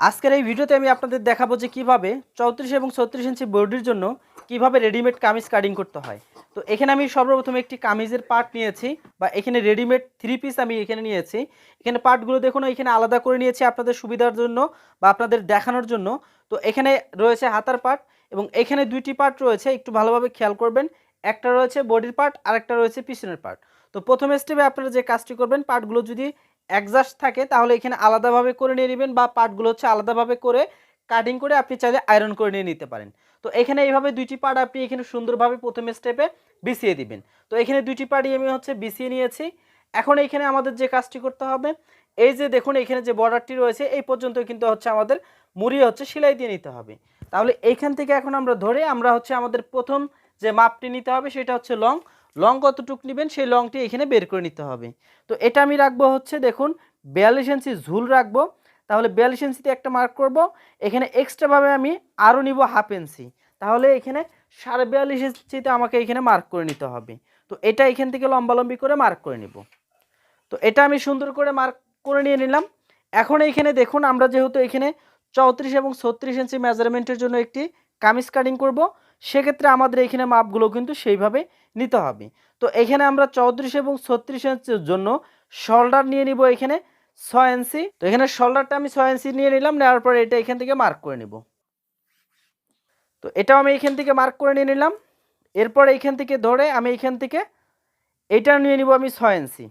আজকের এই ভিডিওতে আমি আপনাদের দেখাবো যে কীভাবে চৌত্রিশ এবং ছত্রিশ ইঞ্চি বডির জন্য কীভাবে রেডিমেড কামিজ কাটিং করতে হয়। তো এখানে আমি সর্বপ্রথম একটি কামিজের পার্ট নিয়েছি বা এখানে রেডিমেড থ্রি পিস আমি এখানে নিয়েছি। এখানে পার্টগুলো দেখুন, এখানে আলাদা করে নিয়েছি আপনাদের সুবিধার জন্য বা আপনাদের দেখানোর জন্য। তো এখানে রয়েছে হাতার পার্ট এবং এখানে দুইটি পার্ট রয়েছে, একটু ভালোভাবে খেয়াল করবেন। একটা রয়েছে বডির পার্ট আর একটা রয়েছে পিছনের পার্ট তো প্রথম স্টেপে আপনারা যে কাজটি করবেন পার্টগুলো যদি অ্যাডজাস্ট থাকে, তাহলে এখানে আলাদাভাবে করে নিয়ে নেবেন বা পার্টগুলো হচ্ছে আলাদাভাবে করে কাটিং করে আপনি চাইলে আয়রন করে নিয়ে নিতে পারেন। তো এখানে এইভাবে দুইটি পার্ট আপনি এখানে সুন্দরভাবে প্রথম স্টেপে বিছিয়ে দিবেন। তো এখানে দুইটি পার্টই আমি হচ্ছে বিছিয়ে নিয়েছি। এখন এইখানে আমাদের যে কাজটি করতে হবে, এই যে দেখুন এখানে যে বর্ডারটি রয়েছে, এই পর্যন্ত কিন্তু হচ্ছে আমাদের মুড়িয়ে হচ্ছে সেলাই দিয়ে নিতে হবে। তাহলে এইখান থেকে এখন আমরা ধরে আমরা হচ্ছে আমাদের প্রথম যে মাপটি নিতে হবে সেটা হচ্ছে লং লং কতটুক নেবেন, সেই লংটি এখানে বের করে নিতে হবে। তো এটা আমি রাখব হচ্ছে, দেখুন, বিয়াল্লিশ ইঞ্চি ঝুল রাখব। তাহলে বিয়াল্লিশ ইঞ্চিতে একটা মার্ক করব। এখানে এক্সট্রাভাবে আমি আরও নিব হাফ ইঞ্চি। তাহলে এখানে সাড়ে বিয়াল্লিশ ইঞ্চিতে আমাকে এখানে মার্ক করে নিতে হবে। তো এটা এখান থেকে লম্বালম্বি করে মার্ক করে নিব। তো এটা আমি সুন্দর করে মার্ক করে নিয়ে নিলাম। এখন এইখানে দেখুন, আমরা যেহেতু এখানে চৌত্রিশ এবং ছত্রিশ ইঞ্চি মেজারমেন্টের জন্য একটি কামিজ কাটিং করব সেক্ষেত্রে আমাদের এখানে মাপগুলো কিন্তু সেইভাবে নিতে হবে। তো এখানে আমরা চৌত্রিশ এবং ছত্রিশ ইঞ্চির জন্য শোল্ডার নিয়ে নিব এখানে ছয় ইঞ্চি। তো এখানে শোল্ডারটা আমি ছয় ইঞ্চি নিয়ে নিলাম, নেওয়ার পরে এটা এখান থেকে মার্ক করে নিব। তো এটাও আমি এখান থেকে মার্ক করে নিয়ে নিলাম। এরপর এইখান থেকে ধরে আমি এখান থেকে এটা নিয়ে নিব আমি ছয় ইঞ্চি।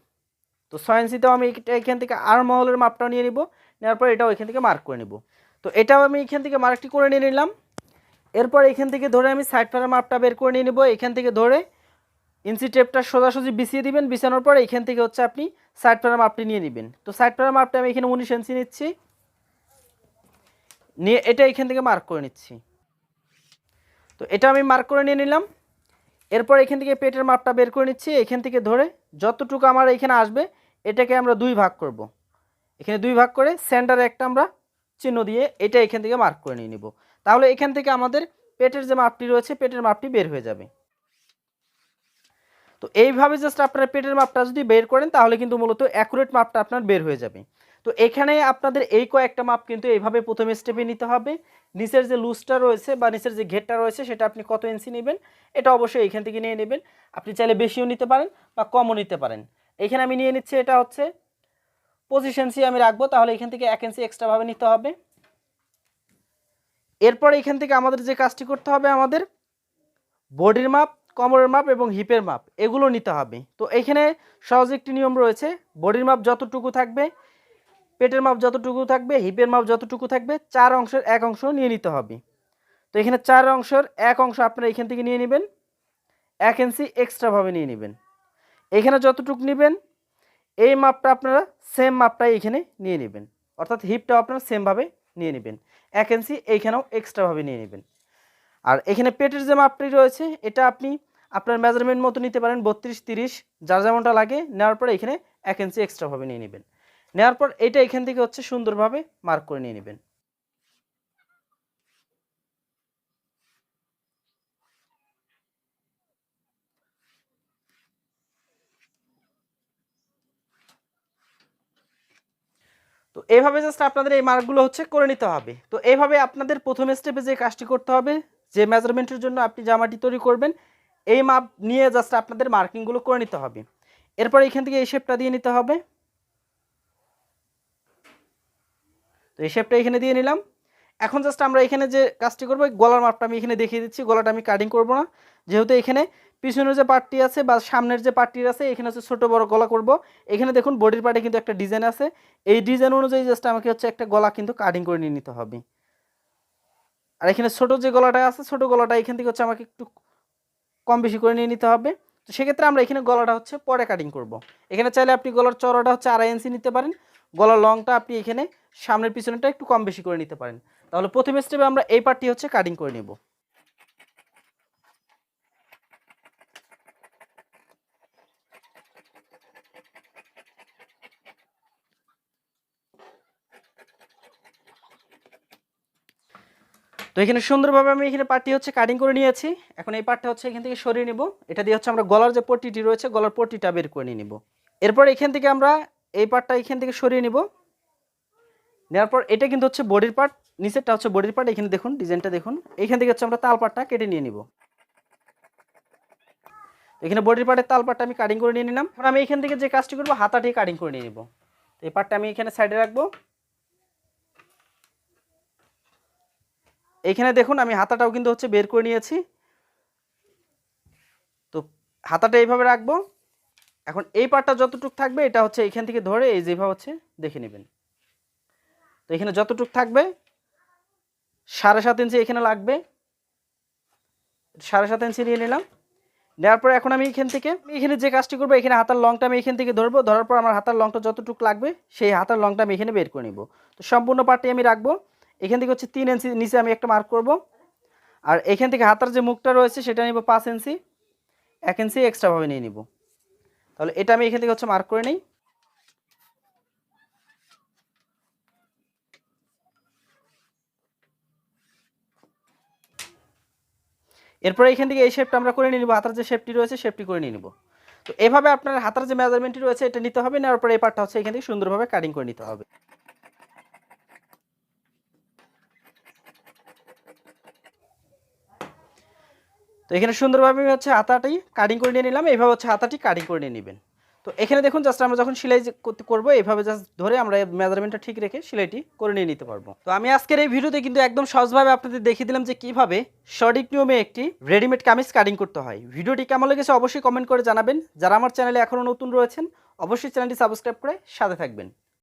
তো ছয় ইঞ্চিতেও আমি এখান থেকে আর মহলের মাপটাও নিয়ে নিব, নেওয়ার পর এটাও এখান থেকে মার্ক করে নিব। তো এটাও আমি এখান থেকে মার্কটি করে নিয়ে নিলাম। এরপর এখান থেকে ধরে আমি সাইড পাড়ার মাপটা বের করে নিয়ে নেব। এখান থেকে ধরে ইঞ্চি টেপটা সোজাসুজি বিছিয়ে দিবেন। বিছানোর পর এখান থেকে হচ্ছে আপনি সাইড পাড়ার মাপটি নিয়ে নেবেন। তো সাইড পাড়ার মাপটা আমি এখানে উনিশ ইঞ্চি নিচ্ছি। নিয়ে এটা এখান থেকে মার্ক করে নিচ্ছি। তো এটা আমি মার্ক করে নিয়ে নিলাম। এরপর এখান থেকে পেটের মাপটা বের করে নিচ্ছি। এখান থেকে ধরে যতটুকু আমার এখানে আসবে, এটাকে আমরা দুই ভাগ করব। এখানে দুই ভাগ করে সেন্টারে একটা আমরা চিহ্ন দিয়ে এটা এখান থেকে মার্ক করে নিয়ে নিব। তাহলে এখান থেকে আমাদের পেটের যে মাপটি রয়েছে, পেটের মাপটি বের হয়ে যাবে। তো এইভাবে জাস্ট আপনারা পেটের মাপটা যদি বের করেন, তাহলে কিন্তু মূলত অ্যাকুরেট মাপটা আপনার বের হয়ে যাবে। তো এখানে আপনাদের এই কয়েকটা মাপ কিন্তু এইভাবে প্রথমে স্টেপে নিতে হবে। নিচের যে লুজটা রয়েছে বা নিচের যে ঘেরটা রয়েছে, সেটা আপনি কত ইঞ্চি নেবেন, এটা অবশ্যই এখান থেকে নিয়ে নেবেন। আপনি চাইলে বেশিও নিতে পারেন বা কমও নিতে পারেন। এখানে আমি নিয়ে নিচ্ছি, এটা হচ্ছে পঁচিশ ইঞ্চি আমি রাখব, তাহলে এখান থেকে এক ইঞ্চি এক্সট্রাভাবে নিতে হবে। এরপর এখান থেকে আমাদের যে কাজটি করতে হবে আমাদের বডির মাপ, কোমরের মাপ এবং হিপের মাপ, এগুলো নিতে হবে। তো এখানে সহজ একটি নিয়ম রয়েছে, বডির মাপ যতটুকু থাকবে, পেটের মাপ যতটুকু থাকবে, হিপের মাপ যতটুকু থাকবে, চার অংশের এক অংশ নিয়ে নিতে হবে। তো এখানে চার অংশের এক অংশ আপনারা এখান থেকে নিয়ে নেবেন, এক ইঞ্চি এক্সট্রাভাবে নিয়ে নেবেন। এখানে যতটুকু নেবেন, এই মাপটা আপনারা সেম মাপটাই এখানে নিয়ে নেবেন। অর্থাৎ হিপটাও আপনারা সেমভাবে নিয়ে নেবেন। এক ইঞ্চি এইখানেও এক্সট্রাভাবে নিয়ে নেবেন। আর এখানে পেটের যে মাপটি রয়েছে, এটা আপনি আপনার মেজারমেন্ট মতো নিতে পারেন, বত্রিশ, তিরিশ, যার যেমনটা লাগে, নেওয়ার পরে এখানে এক ইঞ্চি এক্সট্রাভাবে নিয়ে নেবেন। নেওয়ার পর এটা এখান থেকে হচ্ছে সুন্দরভাবে মার্ক করে নিয়ে নেবেন। এইভাবে জাস্ট আপনাদের এই মার্কগুলো হচ্ছে করে নিতে হবে। তো এইভাবে আপনাদের প্রথম স্টেপে যে কাজটি করতে হবে, যে মেজারমেন্টের জন্য আপনি জামাটি তৈরি করবেন, এই মাপ নিয়ে জাস্ট আপনাদের মার্কিংগুলো করে নিতে হবে। এরপর এখান থেকে এই শেপটা দিয়ে নিতে হবে। তো এই শেপটা এখানে দিয়ে নিলাম। এখন জাস্ট আমরা এখানে যে কাজটি করব গলার মাপটা আমি এখানে দেখিয়ে দিচ্ছি, গলাটা আমি কাটিং করব না। যেহেতু এখানে পিছনের যে পার্টটি আছে বা সামনের যে পার্টটি আছে, এখানে হচ্ছে ছোটো বড় গলা করব। এখানে দেখুন বডির পার্টে কিন্তু একটা ডিজাইন আছে। এই ডিজাইন অনুযায়ী জাস্ট আমাকে হচ্ছে একটা গলা কিন্তু কাটিং করে নিয়ে নিতে হবে। আর এখানে ছোট যে গলাটা আছে, ছোট গলাটা এখান থেকে হচ্ছে আমাকে একটু কম বেশি করে নিয়ে নিতে হবে। তো সেক্ষেত্রে আমরা এখানে গলাটা হচ্ছে পরে কাটিং করব। এখানে চাইলে আপনি গলার চড়াটা হচ্ছে আড়াই ইঞ্চি নিতে পারেন। গলার লংটা আপনি এখানে সামনের পিছনেটা একটু কম বেশি করে নিতে পারেন। তাহলে প্রথম স্টেপে আমরা এই পার্টটি হচ্ছে কাটিং করে নেব। তো এখানে সুন্দরভাবে আমি এখানে পার্টি হচ্ছে কাটিং করে নিয়েছি। এখন এই পার্টটা হচ্ছে এখান থেকে সরিয়ে নিব। এটা দিয়ে হচ্ছে আমরা গলার যে পট্টিটি রয়েছে, গলার পট্টিটা বের করে নিয়ে নিব। এরপর এখান থেকে আমরা এই পার্টটা এখান থেকে সরিয়ে নিব। নেওয়ার পর এটা কিন্তু হচ্ছে বডির পার্ট নিচেরটা হচ্ছে বডির পার্ট এখানে দেখুন, ডিজাইনটা দেখুন। এখান থেকে হচ্ছে আমরা তাল পাটটা কেটে নিয়ে নিব। এখানে বডির পার্টের তাল পাটটা আমি কাটিং করে নিয়ে নিলাম। আমি এখান থেকে যে কাজটি করব, হাতাটি কাটিং করে নিয়ে নিব। এই পার্টটা আমি এখানে সাইডে রাখব। এখানে দেখুন, আমি হাতাটাও কিন্তু হচ্ছে বের করে নিয়েছি। তো হাতাটা এইভাবে রাখব। এখন এই পার্টটা যতটুক থাকবে, এটা হচ্ছে এখান থেকে ধরে এই যেভাবে হচ্ছে দেখে নেবেন। তো এখানে যতটুক থাকবে, সাড়ে সাত ইঞ্চি এখানে লাগবে। সাড়ে সাত ইঞ্চি নিয়ে নিলাম। নেওয়ার পরে এখন আমি এখান থেকে এখানে যে কাজটি করব, এখানে হাতার লংটা আমি এখান থেকে ধরবো। ধরার পর আমার হাতার লংটা যতটুকু লাগবে, সেই হাতার লংটা আমি এখানে বের করে নিব। তো সম্পূর্ণ পার্টটি আমি রাখব। এখান থেকে হচ্ছে তিন ইঞ্চি নিচে আমি একটা মার্ক করব। আর এখান থেকে হাতার যে মুখটা রয়েছে, সেটা নিব পাঁচ ইঞ্চি এক ইঞ্চি এক্সট্রাভাবে নিয়ে নিব। তাহলে এটা আমি এখান থেকে হচ্ছে মার্ক করে নিই। এরপরে এখান থেকে এই শেপটা আমরা করে নিয়ে নিব, হাতার যে শেপটি রয়েছে শেপটি করে নিয়ে নিব। তো এভাবে আপনার হাতার যে মেজারমেন্টটি রয়েছে, এটা নিতে হবে, নেওয়ার পরে এই পার্টটা হচ্ছে এখান থেকে সুন্দরভাবে কাটিং করে নিতে হবে। তো এখানে সুন্দরভাবে হচ্ছে আতাটি কাটিং করে নিয়ে নিলাম এইভাবে হচ্ছে আতাটি কাটিং করে নিয়ে নেবেন। তো এখানে দেখুন জাস্ট আমরা যখন সেলাই করতে করব এইভাবে জাস্ট ধরে আমরা মেজারমেন্টটা ঠিক রেখে সেলাইটি করে নিয়ে নিতে পারব। তো আমি আজকের এই ভিডিওতে কিন্তু একদম সহজভাবে আপনাদের দেখিয়ে দিলাম যে কীভাবে সঠিক নিয়মে একটি রেডিমেড কামিজ কাটিং করতে হয়। ভিডিওটি কেমন লেগেছে অবশ্যই কমেন্ট করে জানাবেন। যারা আমার চ্যানেলে এখনও নতুন রয়েছেন, অবশ্যই চ্যানেলটি সাবস্ক্রাইব করে সাথে থাকবেন।